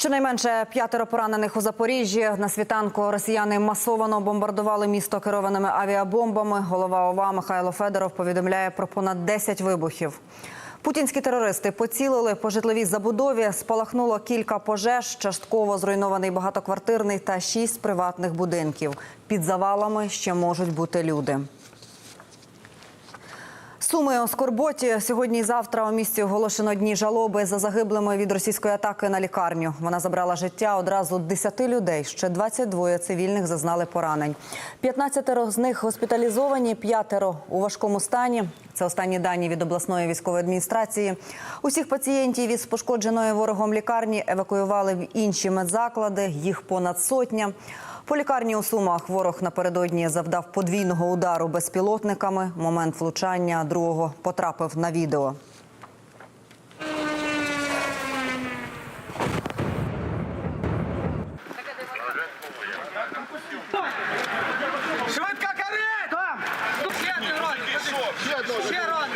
Щонайменше п'ятеро поранених у Запоріжжі. На світанку росіяни масовано бомбардували місто керованими авіабомбами. Голова ОВА Михайло Федоров повідомляє про понад 10 вибухів. Путінські терористи поцілили по житловій забудові. Спалахнуло кілька пожеж, частково зруйнований багатоквартирний та шість приватних будинків. Під завалами ще можуть бути люди. Суми у Скорботі сьогодні і завтра у місті оголошено дні жалоби за загиблими від російської атаки на лікарню. Вона забрала життя одразу 10 людей. Ще 22 цивільних зазнали поранень. 15 з них госпіталізовані, п'ятеро у важкому стані. Це останні дані від обласної військової адміністрації. Усіх пацієнтів із пошкодженої ворогом лікарні евакуювали в інші медзаклади. Їх понад сотня. По лікарні у Сумах ворог напередодні завдав подвійного удару безпілотниками. Момент влучання другого потрапив на відео. Швидка карета! Ще ролик!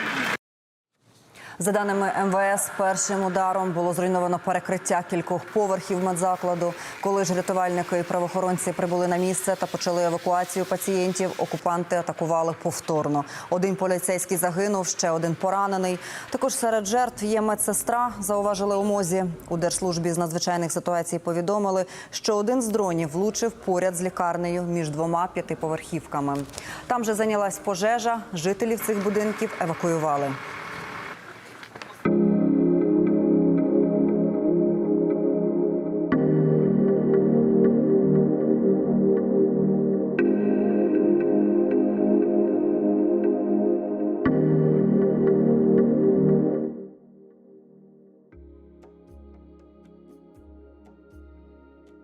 За даними МВС, першим ударом було зруйновано перекриття кількох поверхів медзакладу. Коли ж рятувальники і правоохоронці прибули на місце та почали евакуацію пацієнтів, окупанти атакували повторно. Один поліцейський загинув, ще один поранений. Також серед жертв є медсестра. Зауважили у мозі. У держслужбі з надзвичайних ситуацій повідомили, що один з дронів влучив поряд з лікарнею між двома п'ятиповерхівками. Там же зайнялась пожежа. Жителів цих будинків евакуювали.